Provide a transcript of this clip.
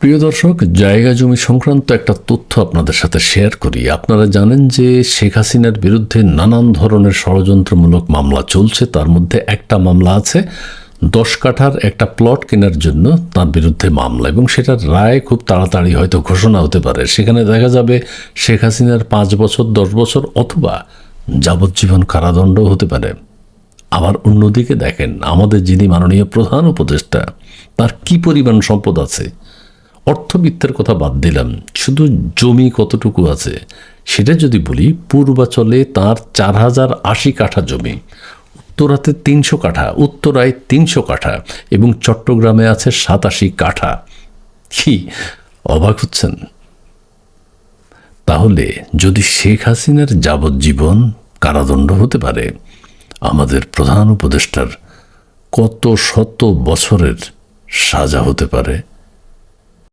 প্রিয় দর্শক, জায়গা জমি সংক্রান্ত একটা তথ্য আপনাদের সাথে শেয়ার করি। আপনারা জানেন যে শেখ হাসিনার বিরুদ্ধে নানান ধরনের ষড়যন্ত্রমূলক মামলা চলছে। তার মধ্যে একটা মামলা আছে, দশ কাঠার একটা প্লট কেনার জন্য তার বিরুদ্ধে মামলা এবং সেটার রায় খুব তাড়াতাড়ি হয়তো ঘোষণা হতে পারে। সেখানে দেখা যাবে শেখ হাসিনার পাঁচ বছর, দশ বছর অথবা যাবজ্জীবন কারাদণ্ড হতে পারে। আবার অন্যদিকে দেখেন, আমাদের যিনি মাননীয় প্রধান উপদেষ্টা, তার কি পরিমাণ সম্পদ আছে? অর্থবিত্তের কথা বাদ দিলাম। শুধু জমি কতটুকু আছে? সেটা যদি বলি, পূর্বাচলে তার চার হাজার আশি কাঠা জমি, উত্তরাতে তিনশো কাঠা, উত্তরায় তিনশো কাঠা এবং চট্টগ্রামে আছে সাতাশি কাঠা। কি, অবাক হচ্ছেন? তাহলে যদি শেখ হাসিনার যাবজ্জীবন কারাদণ্ড হতে পারে, আমাদের প্রধান উপদেষ্টার কত শত বছরের সাজা হতে পারে?